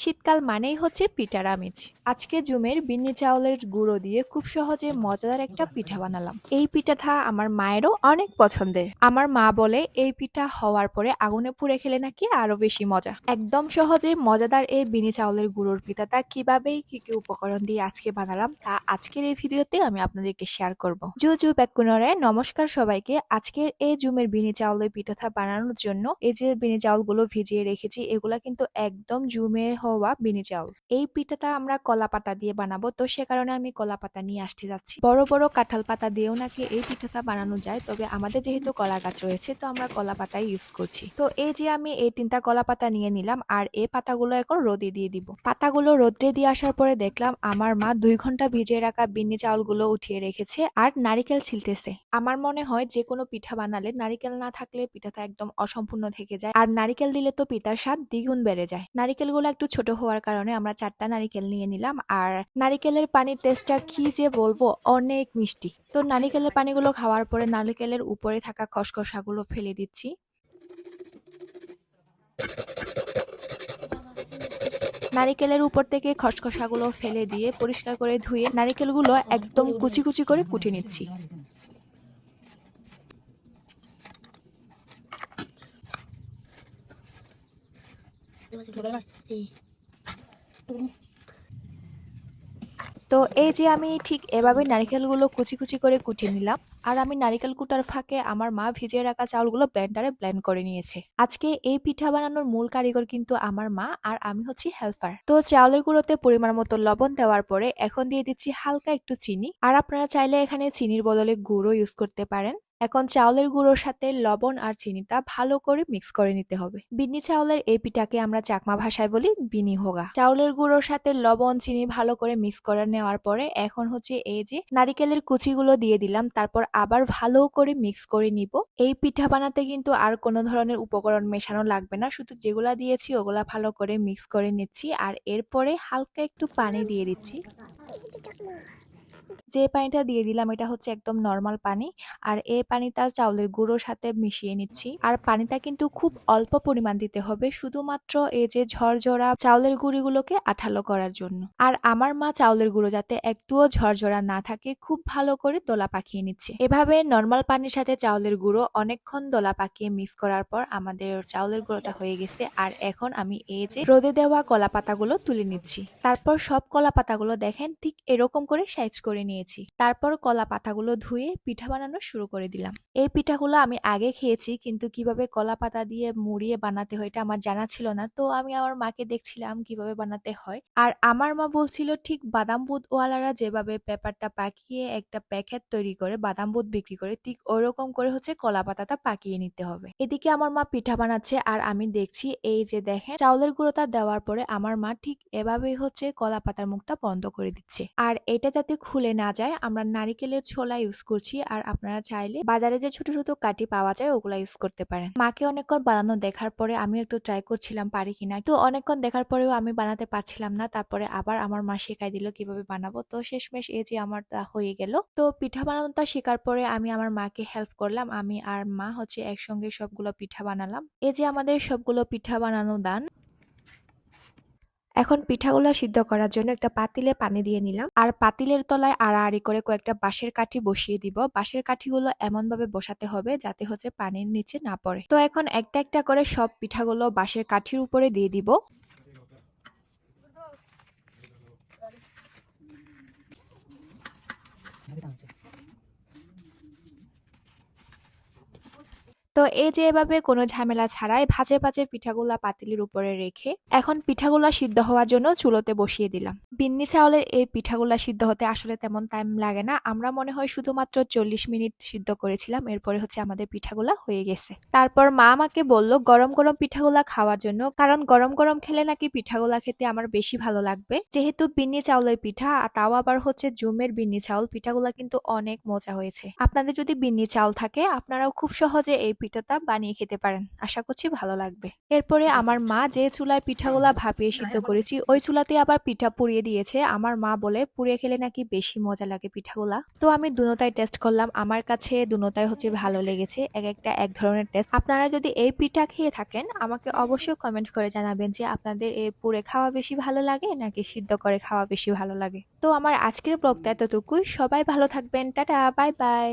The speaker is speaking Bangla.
শীতকাল মানেই হচ্ছে পিঠার আমেজ। আজকে জুমের বিন্নি চাউলের গুঁড়ো দিয়ে খুব সহজে মজাদার একটা পিঠা বানালাম। এই পিঠাটা আমার মায়েরও অনেক পছন্দের। আমার মা বলে, এই পিঠা হওয়ার পরে আগুনে পুড়ে খেলে নাকি আরও বেশি মজা? একদম সহজে মজাদার এই বিনি চাউলের গুঁড়োর পিঠাটা কীভাবে, কি কি উপকরণ দিয়ে আজকে বানালাম তা আজকের এই ভিডিওতে আমি আপনাদেরকে শেয়ার করব। জু জু ব্যাকুনরে নমস্কার সবাইকে। আজকের এই জুমের বিনি চাউলের পিঠাটা বানানোর জন্য এই যে বিনি চাউলগুলো ভিজিয়ে রেখেছি, এগুলা কিন্তু একদম জুমের হওয়া বিনি চাউল। এই পিঠাটা আমরা কলা পাতা দিয়ে বানাবো, তো সে কারণে আমি কলা পাতা নিয়ে আসতে যাচ্ছি। বড় বড় কাঁঠাল পাতা দিয়েও নাকি এই পিঠাটা বানানো যায়, তবে আমাদের যেহেতু কলা গাছ রয়েছে, তো আমরা কলা পাতাই ইউজ করছি। তো এই যে আমি এই তিনটা কলা পাতা নিয়ে নিলাম, আর এই পাতাগুলো এখন রোদে দিয়ে দিব। পাতাগুলো রোদ্রে দিয়ে আসার পরে দেখলাম আমার মা দুই ঘণ্টা ভিজিয়ে রাখা বিন্নি চাউলগুলো উঠিয়ে রেখেছে, আর নারিকেল ছিলতেছে। আমার মনে হয় যে কোনো পিঠা বানালে নারিকেল না থাকলে পিঠাটা একদম অসম্পূর্ণ থেকে যায়, আর নারিকেল দিলে তো পিঠার স্বাদ দ্বিগুণ বেড়ে যায়। নারিকেলগুলো একটু ছোট হওয়ার কারণে আমরা চারটা নারিকেল নিয়ে নিলাম। আর নারিকেলের পানির টেস্টটা কি যে বলব, অনেক মিষ্টি। তো নারিকেলের পানিগুলো খাওয়ার পরে নারিকেলের উপরে থাকা খসখসাগুলো ফেলে দিচ্ছি। নারিকেলের উপর থেকে খসখসাগুলো ফেলে দিয়ে পরিষ্কার করে ধুয়ে নারিকেলগুলো একদম কুচি কুচি করে কুটে নিচ্ছি। তো এই যে আমি ঠিক এভাবে নারিকেলগুলো কুচি কুচি করে কুটিয়ে নিলাম, আর আমি নারিকেল কুটার ফাঁকে আমার মা ভিজিয়ে রাখা চাউলগুলো ব্লেন্ডারে ব্লেন্ড করে নিয়েছে। আজকে এই পিঠা বানানোর মূল কারিগর কিন্তু আমার মা, আর আমি হচ্ছি হেল্পার তো চাউলের গুঁড়োতে পরিমাণ মতো লবণ দেওয়ার পরে এখন দিয়ে দিচ্ছি হালকা একটু চিনি, আর আপনারা চাইলে এখানে চিনির বদলে গুঁড়ো ইউজ করতে পারেন। এখন চাউলের গুঁড়োর সাথে লবণ আর চিনিটা ভালো করে মিক্স করে নিতে হবে। বিনি চাউলের এই পিঠাকে আমরা চাকমা ভাষায় বলি বিনি হোগা। চাউলের গুঁড়োর সাথে লবণ, চিনি ভালো করে মিক্স করে নেওয়ার পরে এখন হচ্ছে এই যে নারিকেলের কুচিগুলো দিয়ে দিলাম, তারপর আবার ভালো করে মিক্স করে নিব। এই পিঠা বানাতে কিন্তু আর কোনো ধরনের উপকরণ মেশানো লাগবে না, শুধু যেগুলা দিয়েছি ওগুলা ভালো করে মিক্স করে নিচ্ছি। আর এরপরে হালকা একটু পানি দিয়ে দিচ্ছি। যে পানিটা দিয়ে দিলাম, এটা হচ্ছে একদম নর্মাল পানি। আর এই পানিটা চাউলের গুঁড়োর সাথে মিশিয়ে নিচ্ছি। আর পানিটা কিন্তু খুব অল্প পরিমাণ দিতে হবে, শুধুমাত্র এই যে ঝরঝরা চাউলের গুঁড়িগুলোকে আঠালো করার জন্য। আর আমার মা চাউলের গুঁড়ো যাতে একটুও ঝরঝরা না থাকে, খুব ভালো করে দোলা পাকিয়ে নিচ্ছে। এভাবে নর্মাল পানির সাথে চাউলের গুঁড়ো অনেকক্ষণ দোলা পাকিয়ে মিক্স করার পর আমাদের চাউলের গুঁড়োটা হয়ে গেছে। আর এখন আমি এই যে রোদে দেওয়া কলা পাতাগুলো তুলে নিচ্ছি। তারপর সব কলা পাতাগুলো দেখেন ঠিক এরকম করে সাইজ করে নিয়ে নিয়েছি তারপর কলা পাতাগুলো ধুয়ে পিঠা বানানো শুরু করে দিলাম। এই পিঠাগুলো আমি আগে খেয়েছি, কিন্তু কীভাবে কলা পাতা দিয়ে মুড়িয়ে বানাতে হয় এটা আমার জানা ছিল না। তো আমি আমার মাকে দেখছিলাম কীভাবে বানাতে হয়। আর আমার মা বলছিল, ঠিক বাদাম বুদ ওয়ালারা যেভাবে পেপারটা পাকিয়ে একটা প্যাকেট তৈরি করে বাদাম বুদ বিক্রি করে, ঠিক ওরকম করে হচ্ছে কলা পাতাটা পাকিয়ে নিতে হবে। এদিকে আমার মা পিঠা বানাচ্ছে আর আমি দেখছি, এই যে দেখেন, চাউলের গুঁড়োটা দেওয়ার পরে আমার মা ঠিক এভাবেই হচ্ছে কলা পাতার মুখটা বন্ধ করে দিচ্ছে। আর এটা যাতে খুলে না যায়, আমরা নারিকেলের ছোলা ইউজ করছি আর আপনারা চাইলে বাজারে যে ছোট ছোট কাটি পাওয়া যায়, ওগুলা ইউজ করতে পারেন। মাকে অনেকক্ষণ বানানো দেখার পরে আমি একটু ট্রাই করছিলাম পারি কিনা। তো অনেকক্ষণ দেখার পরেও আমি বানাতে পারছিলাম না, তারপরে আবার আমার মা শেখাই দিল কীভাবে বানাবো। তো শেষমেশ এই যে আমার হয়ে গেল। তো পিঠা বানানোটা শেখার পরে আমি আমার মাকে হেল্প করলাম। আমি আর মা হচ্ছে একসঙ্গে সবগুলো পিঠা বানালাম। এই যে আমাদের সবগুলো পিঠা বানানো দান এখন পিঠাগুলো সিদ্ধ করার জন্য একটা পাতিলে পানি দিয়ে নিলাম। আর পাতিলের তলায় আড়াআড়ি করে কয়েকটা বাঁশের কাঠি বসিয়ে দিব। বাঁশের কাঠিগুলো এমন ভাবে বসাতে হবে যাতে হচ্ছে পানির নিচে না পড়ে। তো এখন একটা একটা করে সব পিঠাগুলো বাঁশের কাঠির উপরে দিয়ে দিব। তো এই যে এভাবে কোনো ঝামেলা ছাড়াই ভাজে ভাজে পিঠাগুলা পাতিলের উপরে রেখে এখন পিঠাগুলা সিদ্ধ হওয়ার জন্য চুলোতে বসিয়ে দিলাম। বিন্নি চাউলের এই পিঠাগুলা সিদ্ধ হতে আসলে তেমন টাইম লাগে না। আমরা মনে হয় শুধুমাত্র চল্লিশ মিনিট সিদ্ধ করেছিলাম, এরপরে হচ্ছে আমাদের পিঠাগুলা হয়ে গেছে। তারপর মা আমাকে বলল, গরম গরম পিঠাগুলা খাওয়ার জন্য, কারণ গরম গরম খেলে নাকি পিঠাগুলা খেতে আমার বেশি ভালো লাগবে? যেহেতু বিন্নি চাউলের পিঠা তাও আবার হচ্ছে জুমের বিন্নি চাউল, পিঠাগুলা কিন্তু অনেক মজা হয়েছে। আপনাদের যদি বিন্নি চাউল থাকে, আপনারাও খুব সহজে এই পিঠাটা বানিয়ে খেতে পারেন। আশা করছি ভালো লাগবে। এরপরে আমার মা যে চুলায় পিঠাগুলা ভাপিয়ে সিদ্ধ করেছি, ওই চুলাতে আবার পিঠা পুড়িয়ে দিয়েছে। আমার মা বলে, পুড়িয়ে খেলে নাকি বেশি মজা লাগে পিঠাগুলা? তো আমি দুনোটাই টেস্ট করলাম। আমার কাছে দুনোটাই হচ্ছে ভালো লেগেছে। এক একটা এক ধরনের টেস্ট আপনারা যদি এই পিঠা খেয়ে থাকেন, আমাকে অবশ্যই কমেন্ট করে জানাবেন যে আপনাদের এই পুড়ে খাওয়া বেশি ভালো লাগে নাকি সিদ্ধ করে খাওয়া বেশি ভালো লাগে। তো আমার আজকের ব্লগটা এতটুকুই। সবাই ভালো থাকবেন। Tata, bye bye.